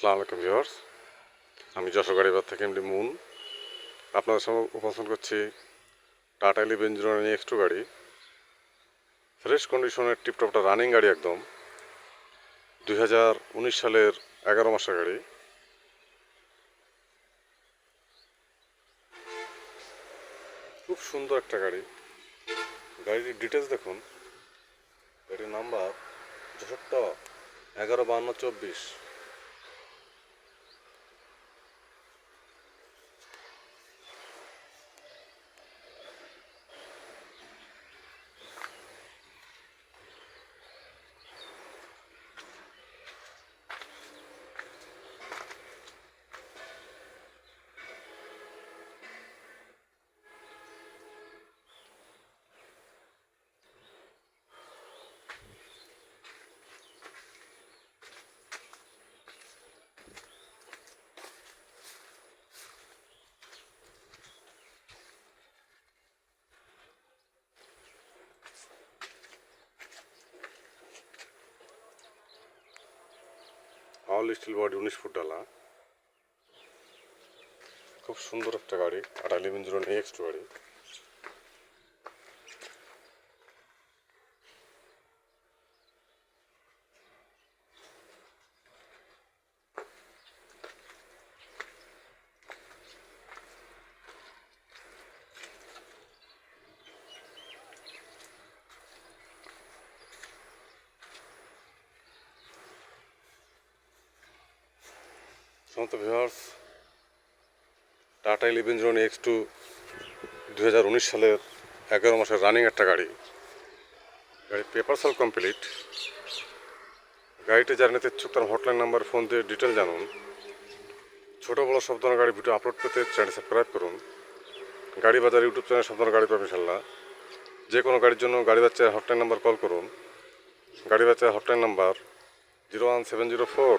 আসসালামু আলাইকুম ভিউয়ার্স। আমি যশোর গাড়িবার থেকে এমডি মুন। আপনাদের সঙ্গে উপস্থাপন করছি Tata eleven zero nine X two গাড়ি। ফ্রেশ কন্ডিশনের টিপটপটা রানিং গাড়ি একদম। দুই হাজার উনিশ সালের এগারো মাসের গাড়ি। খুব সুন্দর একটা গাড়ি। গাড়ির ডিটেলস দেখুন। গাড়ির নাম্বার যশোরটা এগারো বান্ন চব্বিশ। অল স্টিল বডি উনিশ ফুট ডালা খুব সুন্দর একটা গাড়ি, আর ইলেভেন জিরো টু গাড়ি। সমস্ত viewers Tata eleven zero X two দু হাজার উনিশ সালের এগারো মাসের রানিং একটা গাড়ি। গাড়ি পেপার সেল কমপ্লিট গাড়িটি যারা নিতে ইচ্ছুক তার হটলাইন নাম্বার ফোন দিয়ে ডিটেল জানুন। ছোটো বড়ো সব ধরনের গাড়ি ভিডিও আপলোড পেতে চ্যানেল সাবস্ক্রাইব করুন। গাড়ি বাজার ইউটিউব চ্যানেল সব ধরনের গাড়ি পাবেন ইনশাল্লাহ যে কোনো গাড়ির জন্য গাড়ি বাচ্চার হটলাইন নাম্বার কল করুন। গাড়ি বাচ্চার hotline number zero one seven zero four